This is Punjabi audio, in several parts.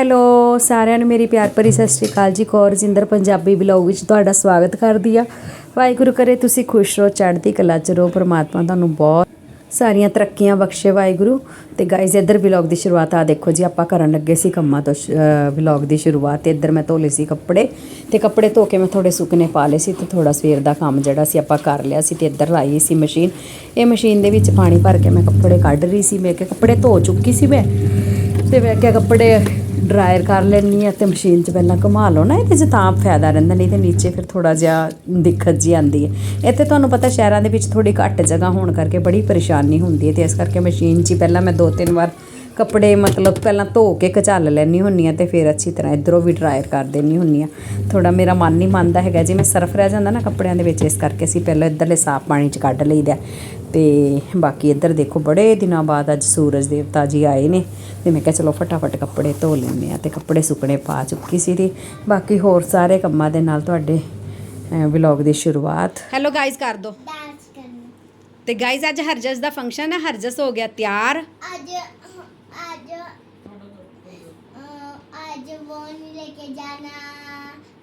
ਹੈਲੋ, ਸਾਰਿਆਂ ਨੂੰ ਮੇਰੀ ਪਿਆਰ ਭਰੀ ਸਤਿ ਸ਼੍ਰੀ ਅਕਾਲ ਜੀ। ਕੌਰ ਜਿੰਦਰ ਪੰਜਾਬੀ ਬਲੌਗ ਵਿੱਚ ਤੁਹਾਡਾ ਸਵਾਗਤ ਕਰਦੀ ਆ। ਵਾਹਿਗੁਰੂ ਕਰੇ ਤੁਸੀਂ ਖੁਸ਼ ਰਹੋ, ਚੜ੍ਹਦੀ ਕਲਾ ਚ ਰਹੋ। ਪ੍ਰਮਾਤਮਾ ਤੁਹਾਨੂੰ ਬਹੁਤ ਸਾਰੀਆਂ ਤਰੱਕੀਆਂ ਬਖਸ਼ੇ ਵਾਹਿਗੁਰੂ। ਤੇ ਗਾਇਜ਼ ਇੱਧਰ ਵਲੌਗ ਦੀ ਸ਼ੁਰੂਆਤ ਆ ਦੇਖੋ ਜੀ, ਆਪਾਂ ਕਰਨ ਲੱਗੇ ਸੀ ਕੰਮਾਂ ਤੋਂ ਵਲੌਗ ਦੀ ਸ਼ੁਰੂਆਤ। ਤੇ ਇੱਧਰ ਮੈਂ ਧੋ ਲਏ ਸੀ ਕੱਪੜੇ। ਤੇ ਕੱਪੜੇ ਧੋ ਕੇ ਮੈਂ ਥੋੜੇ ਸੁੱਕਨੇ ਪਾ ਲਏ ਸੀ ਤੇ ਥੋੜਾ ਸਵੇਰ ਦਾ ਕੰਮ ਜਿਹੜਾ ਸੀ ਆਪਾਂ ਕਰ ਲਿਆ ਸੀ ਤੇ ਇੱਧਰ ਲਾਈ ਸੀ ਮਸ਼ੀਨ। ਇਹ ਮਸ਼ੀਨ ਦੇ ਵਿੱਚ ਪਾਣੀ ਭਰ ਕੇ ਮੈਂ ਕੱਪੜੇ ਕੱਢ ਰਹੀ ਸੀ। ਮੈਂ ਕਿ ਕੱਪੜੇ ਧੋ ਚੁੱਕੀ ਸੀ ਮੈਂ। ਤੇ ਮੈਂ ਕਿਹਾ ਕੱਪੜੇ ਡਰਾਇਰ ਕਰ ਲੈਣੀ ਆ ਤੇ ਮਸ਼ੀਨ 'ਚ ਪਹਿਲਾਂ ਘੁਮਾ ਲਓ ਨਾ, ਇਹਦੇ 'ਚ ਤਾਂ ਫਾਇਦਾ ਰਹਿੰਦਾ, ਨਹੀਂ ਤੇ ਨੀਚੇ ਫਿਰ ਥੋੜਾ ਜਿਹਾ ਦਿੱਕਤ ਜੀ ਆਂਦੀ ਹੈ। ਇੱਥੇ ਤੁਹਾਨੂੰ ਪਤਾ ਸ਼ਹਿਰਾਂ ਦੇ ਵਿੱਚ ਥੋੜੀ ਘੱਟ ਜਗ੍ਹਾ ਹੋਣ ਕਰਕੇ ਬੜੀ ਪਰੇਸ਼ਾਨੀ ਹੁੰਦੀ ਹੈ ਤੇ ਇਸ ਕਰਕੇ ਮਸ਼ੀਨ 'ਚ ਹੀ ਪਹਿਲਾਂ ਮੈਂ ਦੋ ਤਿੰਨ ਵਾਰ ਕੱਪੜੇ ਮਤਲਬ ਪਹਿਲਾਂ ਧੋ ਕੇ ਕਚਲ ਲੈਣੀ ਹੁੰਨੀ ਆ ਤੇ ਫਿਰ ਅੱਛੀ ਤਰ੍ਹਾਂ ਇਧਰੋਂ ਵੀ ਡਰਾਇਰ ਕਰ ਦੇਣੀ ਹੁੰਨੀ ਆ ਥੋੜਾ ਮੇਰਾ ਮਨ ਨਹੀਂ ਮੰਨਦਾ ਹੈਗਾ, ਜਿਵੇਂ ਸਰਫ ਰਹਿ ਜਾਂਦਾ ਨਾ ਕੱਪੜਿਆਂ ਦੇ ਵਿੱਚ, ਇਸ ਕਰਕੇ ਅਸੀਂ ਪਹਿਲਾਂ ਇੱਧਰਲੇ ਸਾਫ਼ ਪਾਣੀ 'ਚ ਕੱਢ ਲਈਦਾ। ਤੇ ਬਾਕੀ ਇੱਧਰ ਦੇਖੋ ਬੜੇ ਦਿਨਾਂ ਬਾਅਦ ਅੱਜ ਸੂਰਜ ਦੇਵਤਾ ਜੀ ਆਏ ਨੇ ਤੇ ਮੈਂ ਕਿਹਾ ਚਲੋ ਫਟਾਫਟ ਕੱਪੜੇ ਧੋ ਲੈਂਦੇ ਆ ਤੇ ਕੱਪੜੇ ਸੁੱਕਣੇ ਪਾ ਚੁੱਕੀ ਸੀ ਤੇ ਬਾਕੀ ਹੋਰ ਸਾਰੇ ਕੰਮਾਂ ਦੇ ਨਾਲ ਤੁਹਾਡੇ ਵਲੌਗ ਦੀ ਸ਼ੁਰੂਆਤ। ਹੈਲੋ ਗਾਇਜ਼ ਕਰ ਦੋ। ਤੇ ਗਾਇਜ਼ ਅੱਜ ਹਰਜਸ ਦਾ ਫੰਕਸ਼ਨ ਹੈ। ਹਰਜਸ ਹੋ ਗਿਆ ਤਿਆਰ। ਅੱਜ ਅੱਜ ਅੱਜ ਵੋਨ ਲੈ ਕੇ ਜਾਣਾ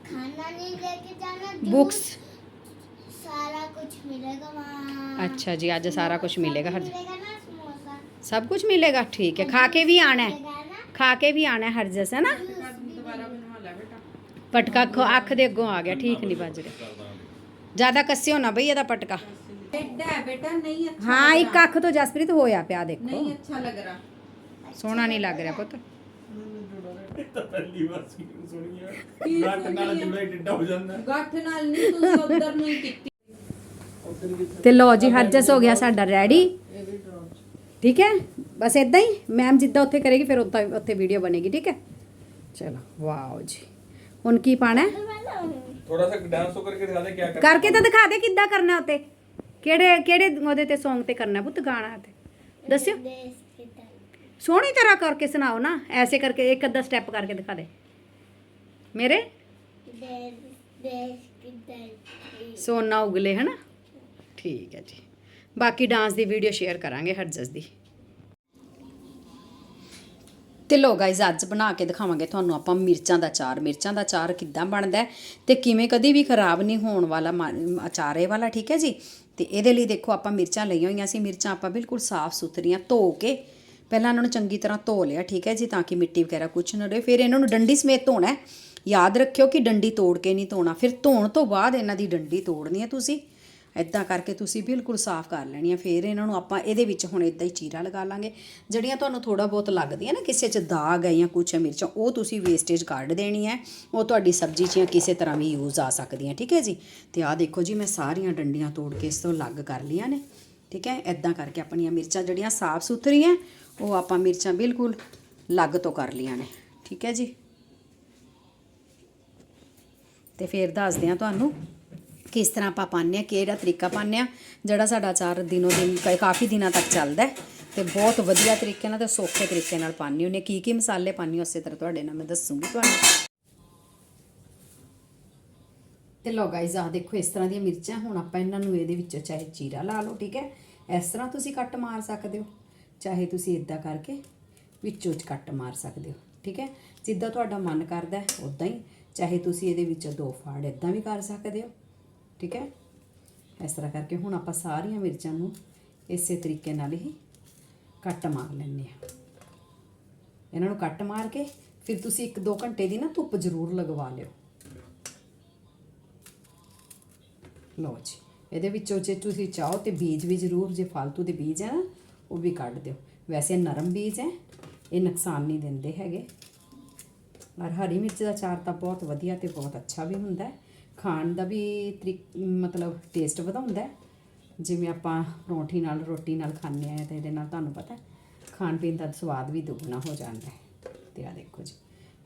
ਖਾਣਾ ਨਹੀਂ ਲੈ ਕੇ ਜਾਣਾ ਬੁక్స్ सारा कुछ मिलेगा वहाँ अच्छा जी आज सारा कुछ मिलेगा हर मिलेगा ना समोसा सब कुछ मिलेगा ठीक है खा के भी आना है मिलेगा ना खा के भी आना है हरजस है ना ਪਟਕਾ ਅੱਖ ਅੱਖ ਦੇ ਅੱਗੋਂ ਆ ਗਿਆ ਠੀਕ ਨਹੀਂ ਵੱਜ ਰਿਹਾ ਜਿਆਦਾ ਕੱਸਿਓ ਨਾ ਬਈ ਇਹਦਾ ਪਟਕਾ ਐਡਾ ਹੈ ਬੇਟਾ ਨਹੀਂ ਅੱਛਾ ਹਾਂ ਇੱਕ ਅੱਖ ਤੋਂ ਜਸਪ੍ਰੀਤ ਹੋਇਆ ਪਿਆ ਦੇਖੋ ਨਹੀਂ ਅੱਛਾ ਲੱਗ ਰਿਹਾ ਸੋਹਣਾ ਨਹੀਂ ਲੱਗ ਤੇ ਲੋ ਜੀ ਹਰਜਸ ਹੋ ਗਿਆ ਸਾਡਾ ਰੈਡੀ ਠੀਕ ਹੈ? ਬਸ ਇਦਾਂ ਹੀ ਮੈਮ ਜਿੱਦਾਂ ਉੱਥੇ ਕਰੇਗੀ ਫਿਰ ਉੱਦਾਂ ਉੱਥੇ ਵੀਡੀਓ ਬਣੇਗੀ ਠੀਕ ਹੈ? ਚਲੋ ਵਾਓ ਜੀ। ਹੁਣ ਕੀ ਪਾਣਾ ਥੋੜਾ ਸਾ ਡਾਂਸ ਹੋ ਕਰਕੇ ਦਿਖਾ ਦੇ ਕੀ ਕਰ ਕਰਕੇ ਤਾਂ ਦਿਖਾ ਦੇ ਕਿੱਦਾਂ ਕਰਨਾ ਉੱਤੇ ਕਿਹੜੇ ਕਿਹੜੇ ਉਹਦੇ ਤੇ ਸੌਂਗ ਤੇ ਕਰਨਾ ਪੁੱਤ ਗਾਣਾ ਤੇ? ਦੱਸਿਓ। ਸੋਹਣੀ ਤਰ੍ਹਾਂ ਕਰਕੇ ਸੁਣਾਓ ਨਾ, ਐਸੇ ਕਰਕੇ ਇੱਕ ਅੱਧਾ ਸਟੈਪ ਕਰਕੇ ਦਿਖਾ ਦੇ। ਮੇਰੇ? ਸੋਨਾ ਉਗਲੇ ਹੈ ਨਾ ਠੀਕ ਹੈ ਜੀ। ਬਾਕੀ ਡਾਂਸ ਦੀ ਵੀਡੀਓ ਸ਼ੇਅਰ ਕਰਾਂਗੇ ਹਰਜਸ ਦੀ। ਤੇ ਲੋ ਗਾਇਜ਼ ਅੱਜ ਬਣਾ ਕੇ ਦਿਖਾਵਾਂਗੇ ਤੁਹਾਨੂੰ ਆਪਾਂ ਮਿਰਚਾਂ ਦਾ ਚਾਰ ਮਿਰਚਾਂ ਦਾ ਚਾਰ ਕਿੱਦਾਂ ਬਣਦਾ ਤੇ ਕਿਵੇਂ ਕਦੀ ਵੀ ਖਰਾਬ ਨਹੀਂ ਹੋਣ ਵਾਲਾ ਅਚਾਰ ਵਾਲਾ, ਠੀਕ ਹੈ ਜੀ? ਤੇ ਇਹਦੇ ਲਈ ਦੇਖੋ ਆਪਾਂ ਮਿਰਚਾਂ ਲਈਆਂ ਹੋਈਆਂ ਸੀ। ਮਿਰਚਾਂ ਆਪਾਂ ਬਿਲਕੁਲ ਸਾਫ਼ ਸੁਥਰੀਆਂ ਧੋ ਕੇ ਪਹਿਲਾਂ ਇਹਨਾਂ ਨੂੰ ਚੰਗੀ ਤਰ੍ਹਾਂ ਧੋ ਲਿਆ, ਠੀਕ ਹੈ ਜੀ, ਤਾਂ ਕਿ ਮਿੱਟੀ ਵਗੈਰਾ ਕੁਝ ਨਾ ਰਹੇ। ਫਿਰ ਇਹਨਾਂ ਨੂੰ ਡੰਡੀ ਸਮੇਤ ਧੋਣਾ ਹੈ। ਯਾਦ ਰੱਖਿਓ ਕਿ ਡੰਡੀ ਤੋੜ ਕੇ ਨਹੀਂ ਧੋਣਾ। ਫਿਰ ਧੋਣ ਤੋਂ ਬਾਅਦ ਇਹਨਾਂ ਦੀ ਡੰਡੀ ਤੋੜਨੀ ਹੈ ਤੁਸੀਂ। ਇਦਾਂ ਕਰਕੇ ਤੁਸੀਂ ਬਿਲਕੁਲ ਸਾਫ਼ ਕਰ ਲੈਣੀ ਆ ਫਿਰ ਇਹਨਾਂ ਨੂੰ ਆਪਾਂ ਇਹਦੇ ਵਿੱਚ ਹੁਣ ਇਦਾਂ ਹੀ ਚੀਰਾ ਲਗਾ ਲਾਂਗੇ। ਜਿਹੜੀਆਂ ਤੁਹਾਨੂੰ ਥੋੜਾ ਬਹੁਤ ਲੱਗਦੀਆਂ ਨਾ, ਕਿਸੇ 'ਚ ਦਾਗ ਹੈ ਜਾਂ ਕੁਛ ਹੈ ਮਿਰਚਾਂ, ਉਹ ਤੁਸੀਂ ਵੇਸਟੇਜ ਕੱਢ ਦੇਣੀ ਹੈ। ਉਹ ਤੁਹਾਡੀ ਸਬਜ਼ੀ 'ਚ ਜਾਂ ਕਿਸੇ ਤਰ੍ਹਾਂ ਵੀ ਯੂਜ਼ ਆ ਸਕਦੀਆਂ, ਠੀਕ ਹੈ ਜੀ। ਤੇ ਆਹ ਦੇਖੋ ਜੀ, ਮੈਂ ਸਾਰੀਆਂ ਡੰਡੀਆਂ ਤੋੜ ਕੇ ਇਸ ਤੋਂ ਅਲੱਗ ਕਰ ਲਈਆਂ ਨੇ। ਠੀਕ ਹੈ ਇਦਾਂ ਕਰਕੇ ਆਪਣੀਆਂ ਮਿਰਚਾਂ ਜਿਹੜੀਆਂ ਸਾਫ਼ ਸੁਥਰੀਆਂ ਉਹ ਆਪਾਂ ਮਿਰਚਾਂ ਬਿਲਕੁਲ ਅਲੱਗ ਤੋਂ ਕਰ ਲਈਆਂ ਨੇ। ਠੀਕ ਹੈ ਜੀ? ਤੇ ਫਿਰ ਦੱਸਦੇ ਆ ਤੁਹਾਨੂੰ ਕਿਸ ਤਰ੍ਹਾਂ ਆਪਾਂ ਪਾਉਂਦੇ ਆ ਕਿਹੜਾ ਤਰੀਕਾ ਪਾਉਂਦੇ ਆ ਜਿਹੜਾ ਸਾਡਾ ਅਚਾਰ ਦਿਨੋ ਦਿਨ ਕ- ਕਾਫੀ ਦਿਨਾਂ ਤੱਕ ਚੱਲਦਾ ਹੈ ਤੇ ਬਹੁਤ ਵਧੀਆ ਤਰੀਕੇ ਨਾਲ ਤੇ ਸੌਖੇ ਤਰੀਕੇ ਨਾਲ ਪਾਉਂਦੀ ਹੁੰਦੀ ਹਾਂ ਕੀ ਕੀ ਮਸਾਲੇ ਪਾਉਂਦੀ ਹਾਂ, ਉਸੇ ਤਰ੍ਹਾਂ ਤੁਹਾਡੇ ਨਾਲ ਮੈਂ ਦੱਸੂਗੀ ਤੁਹਾਨੂੰ। ਤੇ ਲੋ ਗਾਇਜ਼ ਆ ਦੇਖੋ ਇਸ ਤਰ੍ਹਾਂ ਦੀਆਂ ਮਿਰਚਾਂ, ਹੁਣ ਆਪਾਂ ਇਹਨਾਂ ਨੂੰ ਇਹਦੇ ਵਿੱਚੋਂ ਚਾਹੇ ਜੀਰਾ ਲਾ ਲਓ, ਠੀਕ ਹੈ? ਇਸ ਤਰ੍ਹਾਂ ਤੁਸੀਂ ਕੱਟ ਮਾਰ ਸਕਦੇ ਹੋ। ਚਾਹੇ ਤੁਸੀਂ ਇਦਾਂ ਕਰਕੇ ਵਿੱਚੋਂ ਚ ਕੱਟ ਮਾਰ ਸਕਦੇ ਹੋ, ਠੀਕ ਹੈ? ਜਿੱਦਾਂ ਤੁਹਾਡਾ ਮਨ ਕਰਦਾ ਹੈ ਉਦਾਂ ਹੀ। ਚਾਹੇ ਤੁਸੀਂ ਇਹਦੇ ਵਿੱਚੋਂ ਦੋ ਫਾੜ ਇਦਾਂ ਵੀ ਕਰ ਸਕਦੇ ਹੋ, ਠੀਕ ਹੈ? ਇਸ ਤਰ੍ਹਾਂ ਕਰਕੇ ਹੁਣ ਆਪਾਂ ਸਾਰੀਆਂ ਮਿਰਚਾਂ ਨੂੰ ਇਸੇ ਤਰੀਕੇ ਨਾਲ ਹੀ ਕੱਟ ਮਾਰ ਲੈਂਦੇ ਆ ਇਹਨਾਂ ਨੂੰ ਕੱਟ ਮਾਰ ਕੇ ਫਿਰ ਤੁਸੀਂ 1-2 ਘੰਟੇ ਦੀ ਨਾ ਧੁੱਪ ਜ਼ਰੂਰ ਲਗਵਾ ਲਿਓ। ਲਓ ਜੀ, ਇਹਦੇ ਵਿੱਚੋਂ ਜੇ ਤੁਸੀਂ ਚਾਹੋ ਤੇ ਬੀਜ ਵੀ ਜ਼ਰੂਰ, ਜੇ ਫालतू ਦੇ ਬੀਜ ਹੈ ਨਾ ਉਹ ਵੀ ਕੱਢ ਦਿਓ। ਵੈਸੇ ਨਰਮ ਬੀਜ ਹੈ, ਇਹ ਨੁਕਸਾਨ ਨਹੀਂ ਦਿੰਦੇ ਹੈਗੇ। ਔਰ ਹਰੀ ਮਿਰਚ ਦਾ ਚਾਰ ਤਾਂ ਬਹੁਤ ਵਧੀਆ ਤੇ ਬਹੁਤ ਅੱਛਾ ਵੀ ਹੁੰਦਾ ਹੈ। ਖਾਣ ਦਾ ਵੀ ਤਰੀਕ, ਮਤਲਬ ਟੇਸਟ ਵਧਾਉਂਦਾ ਹੈ। ਜਿਵੇਂ ਆਪਾਂ ਪਰੌਂਠੀ ਨਾਲ, ਰੋਟੀ ਨਾਲ ਖਾਂਦੇ ਆ ਤੇ ਇਹਦੇ ਨਾਲ ਤੁਹਾਨੂੰ ਪਤਾ ਖਾਣ ਪੀਣ ਦਾ ਸਵਾਦ ਵੀ ਦੁੱਗਣਾ ਹੋ ਜਾਂਦਾ ਹੈ। ਤੇ ਆ ਦੇਖੋ ਜੀ,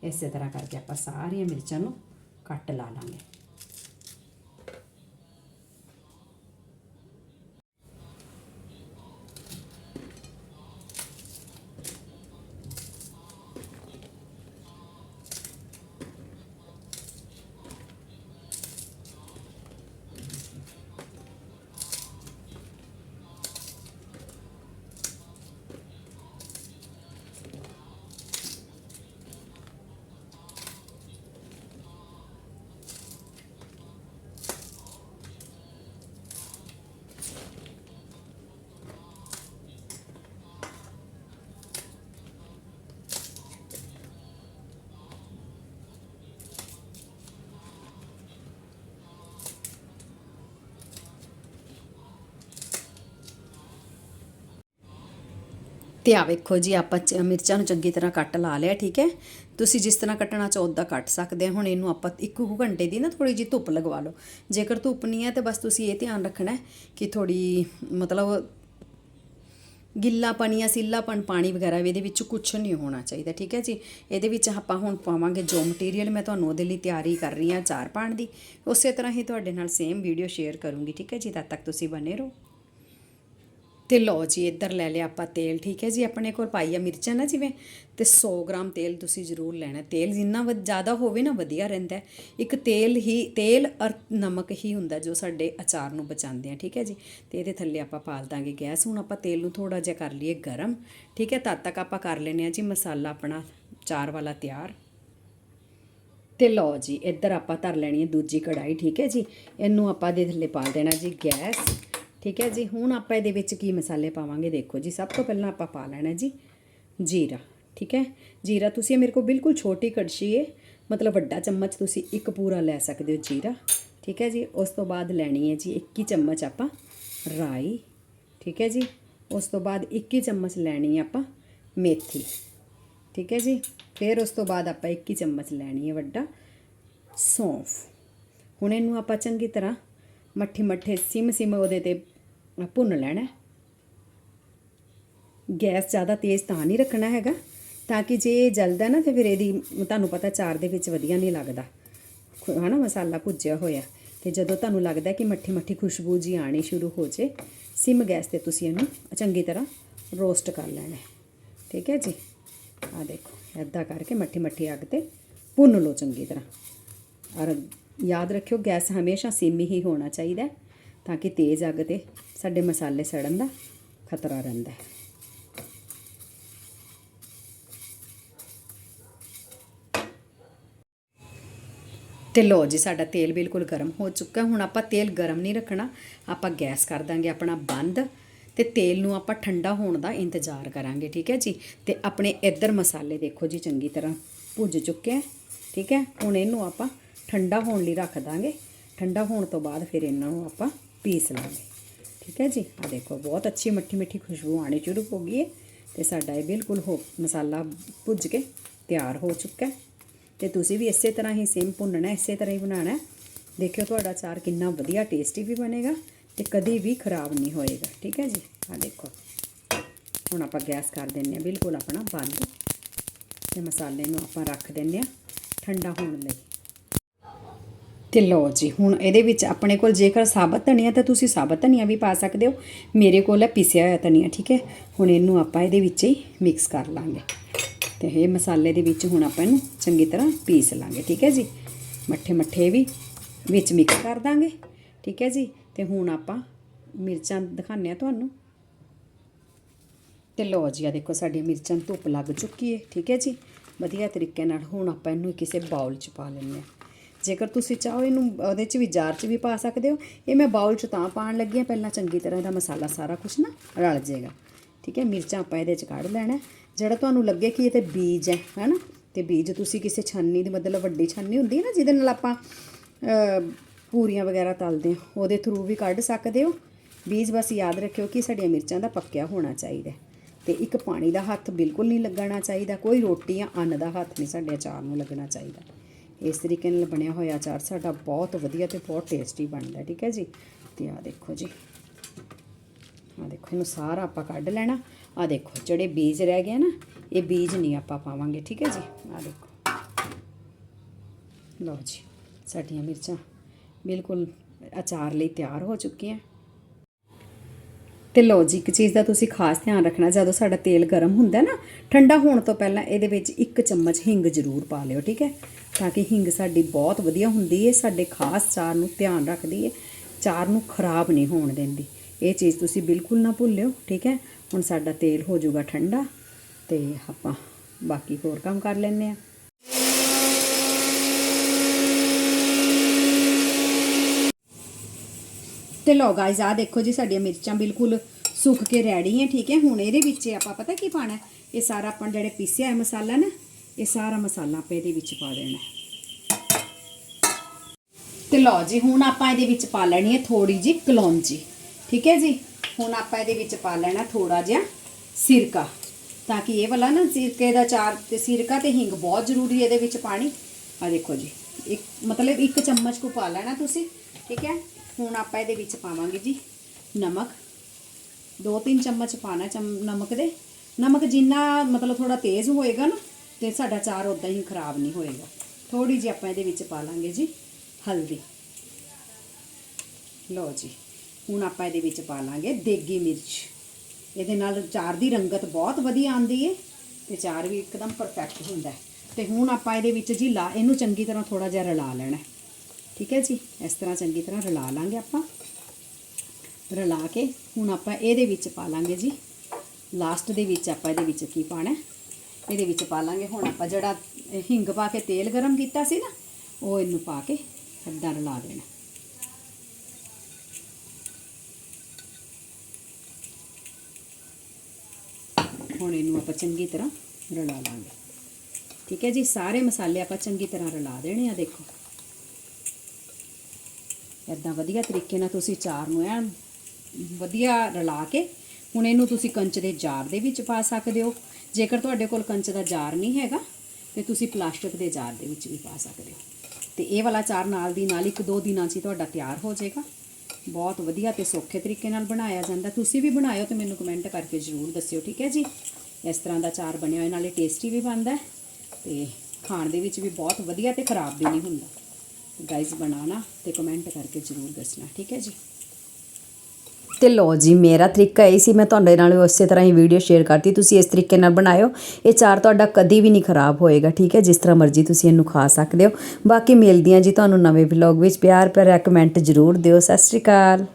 ਇਸੇ ਤਰ੍ਹਾਂ ਕਰਕੇ ਆਪਾਂ ਸਾਰੀਆਂ ਮਿਰਚਾਂ ਨੂੰ ਕੱਟ ਲਾ ਲਾਂਗੇ। ਤੇ ਆ ਵੇਖੋ ਜੀ, ਆਪਾਂ ਚ- ਮਿਰਚਾਂ ਨੂੰ ਚੰਗੀ ਤਰ੍ਹਾਂ ਕੱਟ ਲਾ ਲਿਆ, ਠੀਕ ਹੈ? ਤੁਸੀਂ ਜਿਸ ਤਰ੍ਹਾਂ ਕੱਟਣਾ ਚਾਹੋ ਉਦਾਂ ਕੱਟ ਸਕਦੇ ਆ। ਹੁਣ ਇਹਨੂੰ ਆਪਾਂ ਇੱਕ ਕੁ ਘੰਟੇ ਦੀ ਨਾ ਥੋੜੀ ਜਿਹੀ ਧੁੱਪ ਲਗਵਾ ਲਓ। ਜੇਕਰ ਧੁੱਪ ਨਹੀਂ ਹੈ ਤੇ ਬਸ ਤੁਸੀਂ ਇਹ ਧਿਆਨ ਰੱਖਣਾ ਕਿ ਥੋੜੀ ਮਤਲਬ ਗਿੱਲਾਪਨ ਜਾਂ ਸਿੱਲਾਪਨ ਪਾਣੀ ਵਗੈਰਾ ਵੀ ਇਹਦੇ ਵਿੱਚ ਕੁਝ ਨਹੀਂ ਹੋਣਾ ਚਾਹੀਦਾ, ਠੀਕ ਹੈ ਜੀ? ਇਹਦੇ ਵਿੱਚ ਆਪਾਂ ਹੁਣ ਪਾਵਾਂਗੇ ਜੋ ਮਟੀਰੀਅਲ ਮੈਂ ਤੁਹਾਨੂੰ ਉਹਦੇ ਲਈ ਤਿਆਰੀ ਕਰ ਰਹੀ ਹਾਂ ਚਾਰ ਪਾਣ ਦੀ। ਉਸੇ ਤਰ੍ਹਾਂ ਹੀ ਤੁਹਾਡੇ ਨਾਲ ਸੇਮ ਵੀਡੀਓ ਸ਼ੇਅਰ ਕਰੂੰਗੀ, ਠੀਕ ਹੈ ਜੀ? ਤਦ ਤੱਕ ਤੁਸੀਂ ਬਨੇ ਰਹੋ। ਤੇ ਲਓ ਜੀ, ਇੱਧਰ ਲੈ ਲਿਆ ਆਪਾਂ ਤੇਲ, ਠੀਕ ਹੈ ਜੀ? ਆਪਣੇ ਕੋਲ ਪਾਈ ਆ ਮਿਰਚਾਂ ਨਾ ਜਿਵੇਂ, ਤੇ 100 ਗ੍ਰਾਮ ਤੇਲ ਤੁਸੀਂ ਜ਼ਰੂਰ ਲੈਣਾ ਤੇਲ ਜਿੰਨਾ ਵਧ- ਜ਼ਿਆਦਾ ਹੋਵੇ ਨਾ ਵਧੀਆ ਰਹਿੰਦਾ ਇੱਕ ਤੇਲ ਹੀ, ਤੇਲ ਔਰ ਨਮਕ ਹੀ ਹੁੰਦਾ ਜੋ ਸਾਡੇ ਅਚਾਰ ਨੂੰ ਬਚਾਉਂਦੇ ਆ, ਠੀਕ ਹੈ ਜੀ? ਤੇ ਇਹਦੇ ਥੱਲੇ ਆਪਾਂ ਪਾਲ ਦਾਂਗੇ ਗੈਸ। ਹੁਣ ਆਪਾਂ ਤੇਲ ਨੂੰ ਥੋੜਾ ਜਿਹਾ ਕਰ ਲਈਏ ਗਰਮ, ਠੀਕ ਹੈ? ਤਦ ਤੱਕ ਆਪਾਂ ਕਰ ਲੈਨੇ ਆ ਜੀ ਮਸਾਲਾ ਆਪਣਾ ਚਾਰ ਵਾਲਾ ਤਿਆਰ। ਤੇ ਲਓ ਜੀ, ਇੱਧਰ ਆਪਾਂ ਧਰ ਲੈਣੀ ਹੈ ਦੂਜੀ ਕੜਾਈ ਠੀਕ ਹੈ ਜੀ? ਇਹਨੂੰ ਆਪਾਂ ਦੇ ਥੱਲੇ ਪਾ ਦੇਣਾ ਜੀ ਗੈਸ। ਠੀਕ ਹੈ ਜੀ, ਹੁਣ ਆਪਾਂ ਇਹਦੇ ਵਿੱਚ ਕੀ ਮਸਾਲੇ ਪਾਵਾਂਗੇ? ਦੇਖੋ ਜੀ, ਸਭ ਤੋਂ ਪਹਿਲਾਂ ਆਪਾਂ ਪਾ ਲੈਣਾ ਜੀ, ਜੀਰਾ, ਠੀਕ ਹੈ? ਜੀਰਾ ਤੁਸੀਂ ਮੇਰੇ ਕੋਲ ਬਿਲਕੁਲ ਛੋਟੀ ਕੜਛੀ ਹੈ ਮਤਲਬ ਵੱਡਾ ਚਮਚ ਤੁਸੀਂ ਇੱਕ ਪੂਰਾ ਲੈ ਸਕਦੇ ਹੋ ਜੀਰਾ, ਠੀਕ ਹੈ ਜੀ? ਉਸ ਤੋਂ ਬਾਅਦ ਲੈਣੀ ਹੈ ਜੀ 21 ਚਮਚ ਆਪਾਂ ਰਾਈ, ਠੀਕ ਹੈ ਜੀ? ਉਸ ਤੋਂ ਬਾਅਦ 21 ਚਮਚ ਲੈਣੀ ਹੈ ਆਪਾਂ ਮੇਥੀ, ਠੀਕ ਹੈ ਜੀ? ਫਿਰ ਉਸ ਤੋਂ ਬਾਅਦ ਆਪਾਂ 21 ਚਮਚ ਲੈਣੀ ਹੈ ਵੱਡਾ ਸੌਂਫ। ਹੁਣ ਇਹਨੂੰ ਆਪਾਂ ਚੰਗੀ ਤਰ੍ਹਾਂ ਮੱਠੀ ਮੱਠੇ ਸਿਮ ਸਿਮ ਉਹਦੇ ਤੇ ਭੁੰਨ ਲੈਣਾ ਗੈਸ ਜ਼ਿਆਦਾ ਤੇਜ਼ ਤਾਂ ਨਹੀਂ ਰੱਖਣਾ ਹੈਗਾ, ਤਾਂ ਕਿ ਜੇ ਇਹ ਜਲਦਾ ਨਾ, ਤੇ ਫਿਰ ਇਹਦੀ ਤੁਹਾਨੂੰ ਪਤਾ ਚਾਰ ਦੇ ਵਿੱਚ ਵਧੀਆ ਨਹੀਂ ਲੱਗਦਾ। ਖੁ- ਹਨਾ, ਮਸਾਲਾ ਭੁੱਜਿਆ ਹੋਇਆ। ਤੇ ਜਦੋਂ ਤੁਹਾਨੂੰ ਲੱਗਦਾ ਕਿ ਮੱਠੀ ਮੱਠੀ ਖੁਸ਼ਬੂ ਜੀ ਆਣੀ ਸ਼ੁਰੂ ਹੋ ਜੇ, ਸਿਮ ਗੈਸ ਤੇ ਤੁਸੀਂ ਇਹਨੂੰ ਚੰਗੀ ਤਰ੍ਹਾਂ ਰੋਸਟ ਕਰ ਲੈਣਾ ਠੀਕ ਹੈ ਜੀ? ਆ ਦੇਖੋ ਐਦਾਂ ਕਰਕੇ ਮੱਠੀ ਮੱਠੀ ਅੱਗ ਤੇ ਭੁੰਨ ਲਓ ਚੰਗੀ ਤਰ੍ਹਾਂ। ਔਰ ਯਾਦ ਰੱਖਿਓ, ਗੈਸ ਹਮੇਸ਼ਾ ਸਿਮ ਹੀ ਹੋਣਾ ਚਾਹੀਦਾ ਤਾਂ ਕਿ ਤੇਜ਼ ਅੱਗ ਤੇ ਸਾਡੇ ਮਸਾਲੇ ਸੜਨ ਦਾ ਖਤਰਾ ਰਹਿੰਦਾ ਹੈ। ਤੇ ਲੋ ਜੀ, ਸਾਡਾ ਤੇਲ ਬਿਲਕੁਲ ਗਰਮ ਹੋ ਚੁੱਕਾ। ਹੁਣ ਆਪਾਂ ਤੇਲ ਗਰਮ ਨਹੀਂ ਰੱਖਣਾ, ਆਪਾਂ ਗੈਸ ਕਰ ਦਾਂਗੇ ਆਪਣਾ ਬੰਦ ਤੇ ਤੇਲ ਨੂੰ ਆਪਾਂ ਠੰਡਾ ਹੋਣ ਦਾ ਇੰਤਜ਼ਾਰ ਕਰਾਂਗੇ, ਠੀਕ ਹੈ ਜੀ? ਤੇ ਆਪਣੇ ਇੱਧਰ ਮਸਾਲੇ ਦੇਖੋ ਜੀ, ਚੰਗੀ ਤਰ੍ਹਾਂ ਭੁੱਜ ਚੁੱਕੇ ਆ ਠੀਕ ਹੈ? ਹੁਣ ਇਹਨੂੰ ਆਪਾਂ ਠੰਡਾ ਹੋਣ ਲਈ ਰੱਖ ਦਾਂਗੇ। ਠੰਡਾ ਹੋਣ ਤੋਂ ਬਾਅਦ ਫਿਰ ਇਹਨਾਂ ਨੂੰ ਆਪਾਂ ਪੀਸ ਲਾਂਗੇ। ਠੀਕ ਹੈ ਜੀ? ਆ ਦੇਖੋ, ਬਹੁਤ ਅੱਛੀ ਮਿੱਠੀ ਮਿੱਠੀ ਖੁਸ਼ਬੂ ਆਣੀ ਸ਼ੁਰੂ ਹੋ ਗਈ ਹੈ ਤੇ ਸਾਡਾ ਇਹ ਬਿਲਕੁਲ ਹੋ, ਮਸਾਲਾ ਭੁੱਜ ਕੇ ਤਿਆਰ ਹੋ ਚੁੱਕਾ ਹੈ। ਤੇ ਤੁਸੀਂ ਵੀ ਇਸੇ ਤਰ੍ਹਾਂ ਹੀ ਸੇਮ ਭੁੰਨਣਾ, ਇਸੇ ਤਰ੍ਹਾਂ ਹੀ ਬਣਾਉਣਾ ਦੇਖਿਓ ਤੁਹਾਡਾ ਚਾਰ ਕਿੰਨਾ ਵਧੀਆ ਟੇਸਟੀ ਵੀ ਬਣੇਗਾ ਤੇ ਕਦੀ ਵੀ ਖਰਾਬ ਨਹੀਂ ਹੋਏਗਾ। ਠੀਕ ਹੈ ਜੀ? ਆ ਦੇਖੋ। ਹੁਣ ਆਪਾਂ ਗੈਸ ਕਰ ਦਿੰਨੇ ਆ ਬਿਲਕੁਲ ਆਪਣਾ ਬੰਦ। ਤੇ ਮਸਾਲੇ ਨੂੰ ਆਪਾਂ ਰੱਖ ਦਿੰਨੇ ਆ ਠੰਡਾ ਹੋਣ ਲਈ। ਤੇ ਲਓ ਜੀ, ਹੁਣ ਇਹਦੇ ਵਿੱਚ ਆਪਣੇ ਕੋਲ ਜੇਕਰ ਸਾਬਤ ਧਨੀਆ ਤਾਂ ਤੁਸੀਂ ਸਾਬਤ ਧਨੀਆ ਵੀ ਪਾ ਸਕਦੇ ਹੋ। ਮੇਰੇ ਕੋਲ ਹੈ ਪਿਸਿਆ ਹੋਇਆ ਧਨੀਆ, ਠੀਕ ਹੈ? ਹੁਣ ਇਹਨੂੰ ਆਪਾਂ ਇਹਦੇ ਵਿੱਚ ਹੀ ਮਿਕਸ ਕਰ ਲਾਂਗੇ। ਤੇ ਇਹ ਮਸਾਲੇ ਦੇ ਵਿੱਚ ਹੁਣ ਆਪਾਂ ਇਹਨੂੰ ਚੰਗੀ ਤਰ੍ਹਾਂ ਪੀਸ ਲਾਂਗੇ, ਠੀਕ ਹੈ ਜੀ? ਮੱਠੇ ਮੱਠੇ ਵੀ ਵਿੱਚ ਮਿਕਸ ਕਰ ਦਾਂਗੇ, ਠੀਕ ਹੈ ਜੀ? ਤੇ ਹੁਣ ਆਪਾਂ ਮਿਰਚਾਂ ਦਿਖਾਉਂਦੇ ਆ ਤੁਹਾਨੂੰ। ਤੇ ਲਓ ਜੀ, ਆ ਦੇਖੋ ਸਾਡੀਆਂ ਮਿਰਚਾਂ ਧੁੱਪ ਲੱਗ ਚੁੱਕੀ ਹੈ, ਠੀਕ ਹੈ ਜੀ? ਵਧੀਆ ਤਰੀਕੇ ਨਾਲ ਹੁਣ ਆਪਾਂ ਇਹਨੂੰ ਕਿਸੇ ਬਾਉਲ 'ਚ ਪਾ ਲੈਂਦੇ ਹਾਂ। ਜੇਕਰ ਤੁਸੀਂ ਚਾਹੋ ਇਹਨੂੰ ਉਹਦੇ 'ਚ ਵੀ ਜਾਰ 'ਚ ਵੀ ਪਾ ਸਕਦੇ ਹੋ। ਇਹ ਮੈਂ ਬਾਉਲ 'ਚ ਤਾਂ ਪਾਣ ਲੱਗੀ ਹਾਂ, ਪਹਿਲਾਂ ਚੰਗੀ ਤਰ੍ਹਾਂ ਇਹਦਾ ਮਸਾਲਾ ਸਾਰਾ ਕੁਝ ਨਾ ਰਲ ਜਾਏਗਾ ਠੀਕ ਹੈ, ਮਿਰਚਾਂ ਆਪਾਂ ਇਹਦੇ 'ਚ ਕੱਢ ਲੈਣਾ ਜਿਹੜਾ ਤੁਹਾਨੂੰ ਲੱਗੇ ਕਿ ਇਹ ਤੇ ਬੀਜ ਹੈ, ਹੈਨਾ? ਤੇ ਬੀਜ ਤੁਸੀਂ ਕਿਸੇ ਛਾਨਣੀ ਦੀ, ਮਤਲਬ ਵੱਡੀ ਛਾਨਣੀ ਹੁੰਦੀ ਹੈ ਨਾ, ਜਿਹਦੇ ਨਾਲ ਆਪਾਂ ਪੂਰੀਆਂ ਵਗੈਰਾ ਤਲਦੇ ਹਾਂ, ਉਹਦੇ ਥਰੂ ਵੀ ਕੱਢ ਸਕਦੇ ਹੋ। ਬੀਜ ਬਸ ਯਾਦ ਰੱਖਿਓ ਕਿ ਸਾਡੀਆਂ ਮਿਰਚਾਂ ਦਾ ਪੱਕਿਆ ਹੋਣਾ ਚਾਹੀਦਾ ਹੈ। ਤੇ ਇੱਕ ਪਾਣੀ ਦਾ ਹੱਥ ਬਿਲਕੁਲ ਨਹੀਂ ਲੱਗਣਾ ਚਾਹੀਦਾ, ਕੋਈ ਰੋਟੀ ਜਾਂ ਅੰਨ ਦਾ ਹੱਥ ਨਹੀਂ ਸਾਡੇ ਅਚਾਰ ਨੂੰ ਲੱਗਣਾ ਚਾਹੀਦਾ। ਇਸ ਤਰੀਕੇ ਨਾਲ ਬਣਿਆ ਹੋਇਆ ਅਚਾਰ, ਸਾਡਾ ਬਹੁਤ ਵਧੀਆ ਤੇ ਬਹੁਤ ਟੇਸਟੀ ਬਣਦਾ ਠੀਕ ਹੈ ਜੀ? ਤੇ ਆ ਦੇਖੋ ਜੀ। ਆ ਦੇਖੋ, ਇਹਨੂੰ ਸਾਰਾ ਆਪਾਂ ਕੱਢ ਲੈਣਾ। ਆ ਦੇਖੋ, ਜਿਹੜੇ ਬੀਜ ਰਹਿ ਗਏ ਨਾ, ਇਹ ਬੀਜ ਨਹੀਂ ਆਪਾਂ ਪਾਵਾਂਗੇ, ਠੀਕ ਹੈ ਜੀ? ਆ ਦੇਖੋ। ਲਓ ਜੀ, ਸਾਡੀਆਂ ਮਿਰਚਾਂ ਬਿਲਕੁਲ ਅਚਾਰ ਲਈ ਤਿਆਰ ਹੋ ਚੁੱਕੀਆਂ। ਤੇ ਲਓ ਜੀ, ਇੱਕ ਚੀਜ਼ ਦਾ ਤੁਸੀਂ ਖਾਸ ਧਿਆਨ ਰੱਖਣਾ, ਜਦੋਂ ਸਾਡਾ ਤੇਲ ਗਰਮ ਹੁੰਦਾ ਨਾ, ਠੰਡਾ ਹੋਣ ਤੋਂ ਪਹਿਲਾਂ ਇਹਦੇ ਵਿੱਚ ਇੱਕ ਚਮਚ ਹਿੰਗ ਜ਼ਰੂਰ ਪਾ ਲਿਓ, ਠੀਕ ਹੈ? ਤਾਂ ਕਿ ਹਿੰਗ ਸਾਡੀ ਬਹੁਤ ਵਧੀਆ ਹੁੰਦੀ ਹੈ ਸਾਡੇ ਖਾਸ ਚਾਰ ਨੂੰ ਧਿਆਨ ਰੱਖਦੀ ਹੈ ਚਾਰ ਨੂੰ ਖਰਾਬ ਨਹੀਂ ਹੋਣ ਦਿੰਦੀ। ਇਹ ਚੀਜ਼ ਤੁਸੀਂ ਬਿਲਕੁਲ ਨਾ ਭੁੱਲਿਓ, ਠੀਕ ਹੈ? ਹੁਣ ਸਾਡਾ ਤੇਲ ਹੋ ਜਾਊਗਾ ਠੰਡਾ, ਤੇ ਆਪਾਂ ਬਾਕੀ ਹੋਰ ਕੰਮ ਕਰ ਲੈਂਦੇ ਆ ਤੇ ਲਓ ਗਾਇਜ਼ ਆ ਦੇਖੋ ਜੀ, ਸਾਡੀਆਂ ਮਿਰਚਾਂ ਬਿਲਕੁਲ ਸੁੱਕ ਕੇ ਰੈਡੀ ਹੈ ਠੀਕ ਹੈ? ਹੁਣ ਇਹਦੇ ਵਿੱਚ ਆਪਾਂ ਪਤਾ ਕੀ ਪਾਣਾ ਇਹ ਸਾਰਾ ਆਪਾਂ ਜਿਹੜੇ ਪੀਸਿਆ ਹੈ ਮਸਾਲਾ ਨਾ, ਇਹ ਸਾਰਾ ਮਸਾਲਾ ਆਪਾਂ ਇਹਦੇ ਵਿੱਚ ਪਾ ਦੇਣਾ ਹੈ। ਤੇ ਲਓ ਜੀ, ਹੁਣ ਆਪਾਂ ਇਹਦੇ ਵਿੱਚ ਪਾ ਲੈਣੀ ਹੈ ਥੋੜੀ ਜੀ ਕਲੌਂਜੀ, ਠੀਕ ਹੈ ਜੀ? ਹੁਣ ਆਪਾਂ ਇਹਦੇ ਵਿੱਚ ਪਾ ਲੈਣਾ ਥੋੜਾ ਜਿਹਾ ਸਿਰਕਾ, ਤਾਂ ਕਿ ਇਹ ਵਾਲਾ ਨਾ ਸਿਰਕੇ ਦਾ ਚਾਰ, ਤੇ ਸਿਰਕਾ ਤੇ ਹਿੰਗ ਬਹੁਤ ਜ਼ਰੂਰੀ ਹੈ ਇਹਦੇ ਵਿੱਚ ਪਾਣੀ। ਆ ਦੇਖੋ ਜੀ, ਇੱਕ ਮਤਲਬ ਇੱਕ ਚਮਚ ਕੋ ਪਾ ਲੈਣਾ ਤੁਸੀਂ, ਠੀਕ ਹੈ? ਹੁਣ ਆਪਾਂ ਇਹਦੇ ਵਿੱਚ ਪਾਵਾਂਗੇ ਜੀ ਨਮਕ। ਦੋ ਤਿੰਨ ਚਮਚ ਪਾਣਾ ਚਮ, ਨਮਕ ਦੇ। ਨਮਕ ਜਿੰਨਾ ਮਤਲਬ ਥੋੜਾ ਤੇਜ਼ ਹੋਏਗਾ ਨਾ, ਤੇ ਸਾਡਾ ਚਾਰ ਉਦਾਂ ਹੀ ਖਰਾਬ ਨਹੀਂ ਹੋਏਗਾ। ਥੋੜੀ ਜਿਹੀ ਆਪਾਂ ਇਹਦੇ ਵਿੱਚ ਪਾ ਲਾਂਗੇ ਜੀ ਹਲਦੀ। ਲਓ ਜੀ, ਹੁਣ ਆਪਾਂ ਇਹਦੇ ਵਿੱਚ ਪਾ ਲਾਂਗੇ ਦੇਗੀ ਮਿਰਚ। ਇਹਦੇ ਨਾਲ ਚਾਰ ਦੀ ਰੰਗਤ ਬਹੁਤ ਵਧੀਆ ਆਉਂਦੀ ਹੈ ਤੇ ਚਾਰ ਵੀ ਇੱਕਦਮ ਪਰਫੈਕਟ ਹੁੰਦਾ। ਹੈ ਤੇ ਹੁਣ ਆਪਾਂ ਇਹਦੇ ਵਿੱਚ ਜੀ ਲਾ, ਇਹਨੂੰ ਚੰਗੀ ਤਰ੍ਹਾਂ ਥੋੜਾ ਜਿਹਾ ਰਲਾ ਲੈਣਾ। ਠੀਕ ਹੈ ਜੀ? ਇਸ ਤਰ੍ਹਾਂ ਚੰਗੀ ਤਰ੍ਹਾਂ ਰਲਾ ਲਾਂਗੇ ਆਪਾਂ। ਰਲਾ ਕੇ ਹੁਣ ਆਪਾਂ ਇਹਦੇ ਵਿੱਚ ਪਾ ਲਾਂਗੇ ਜੀ। ਲਾਸਟ ਦੇ ਵਿੱਚ ਆਪਾਂ ਇਹਦੇ ਵਿੱਚ ਕੀ ਪਾਣਾ? ਇਹਦੇ ਵਿੱਚ ਪਾ ਲਾਂਗੇ ਹੁਣ ਆਪਾਂ ਜਿਹੜਾ ਹਿੰਗ ਪਾ ਕੇ ਤੇਲ ਗਰਮ ਕੀਤਾ ਸੀ ਨਾ, ਉਹ ਇਹਨੂੰ ਪਾ ਕੇ ਅੱਧਾ ਰਲਾ ਦੇਣਾ। ਹੁਣ ਇਹਨੂੰ ਆਪਾਂ ਚੰਗੀ ਤਰ੍ਹਾਂ ਰਲਾ ਲਾਂਗੇ। ਠੀਕ ਹੈ ਜੀ? ਸਾਰੇ ਮਸਾਲੇ ਆਪਾਂ ਚੰਗੀ ਤਰ੍ਹਾਂ ਰਲਾ ਦੇਣੇ ਆ, ਦੇਖੋ। ਇਦਾਂ ਵਧੀਆ ਤਰੀਕੇ ਨਾਲ ਤੁਸੀਂ ਚਾਰ ਨੂੰ ਐਨ ਵਧੀਆ ਰਲਾ ਕੇ ਹੁਣ ਇਹਨੂੰ ਤੁਸੀਂ ਕੰਚ ਦੇ ਜਾਰ ਦੇ ਵਿੱਚ ਪਾ ਸਕਦੇ ਹੋ। ਜੇਕਰ ਤੁਹਾਡੇ ਕੋਲ ਕੰਚ ਦਾ ਜਾਰ ਨਹੀਂ ਹੈਗਾ, ਤੇ ਤੁਸੀਂ ਪਲਾਸਟਿਕ ਦੇ ਜਾਰ ਦੇ ਵਿੱਚ ਵੀ ਪਾ ਸਕਦੇ ਹੋ। ਤੇ ਇਹ ਵਾਲਾ ਚਾਰ ਨਾਲ ਦੀ ਨਾਲ ਇੱਕ ਦੋ ਦਿਨਾਂ 'ਚ ਹੀ ਤੁਹਾਡਾ ਤਿਆਰ ਹੋ ਜਾਏਗਾ। ਬਹੁਤ ਵਧੀਆ ਤੇ ਸੌਖੇ ਤਰੀਕੇ ਨਾਲ ਬਣਾਇਆ ਜਾਂਦਾ। ਤੁਸੀਂ ਵੀ ਬਣਾਇਓ ਤੇ ਮੈਨੂੰ ਕਮੈਂਟ ਕਰਕੇ ਜ਼ਰੂਰ ਦੱਸਿਓ, ਠੀਕ ਹੈ ਜੀ? ਇਸ ਤਰ੍ਹਾਂ ਦਾ ਚਾਰ ਬਣਿਆ ਹੋਇਆ, ਨਾਲੇ ਟੇਸਟੀ ਵੀ ਬਣਦਾ ਹੈ ਤੇ ਖਾਣ ਦੇ ਵਿੱਚ ਵੀ ਬਹੁਤ ਵਧੀਆ ਤੇ ਖਰਾਬ ਵੀ ਨਹੀਂ ਹੁੰਦਾ। ਗਾਈਜ਼ ਬਣਾਉਣਾ ਤੇ ਕਮੈਂਟ ਕਰਕੇ ਜ਼ਰੂਰ ਦੱਸਣਾ, ਠੀਕ ਹੈ ਜੀ? ਤੇ ਲੋ ਜੀ, ਮੇਰਾ ਤਰੀਕਾ ਇਹ ਸੀ, ਮੈਂ ਤੁਹਾਡੇ ਨਾਲ ਉਸੇ ਤਰ੍ਹਾਂ ਹੀ ਵੀਡੀਓ ਸ਼ੇਅਰ ਕਰਤੀ, ਤੁਸੀਂ ਇਸ ਤਰੀਕੇ ਨਾਲ ਬਣਾਇਓ। ਇਹ ਚਾਰ ਤੁਹਾਡਾ ਕਦੀ ਵੀ ਨਹੀਂ ਖਰਾਬ ਹੋਏਗਾ, ਠੀਕ ਹੈ? ਜਿਸ ਤਰ੍ਹਾਂ ਮਰਜ਼ੀ ਤੁਸੀਂ ਇਹਨੂੰ ਖਾ ਸਕਦੇ ਹੋ। ਬਾਕੀ ਮਿਲਦੀਆਂ ਜੀ ਤੁਹਾਨੂੰ ਨਵੇਂ ਵਲੌਗ ਵਿੱਚ। ਪਿਆਰ ਪਿਆਰਾ ਕਮੈਂਟ ਜ਼ਰੂਰ ਦਿਓ। ਸਤਿ ਸ਼੍ਰੀ ਅਕਾਲ।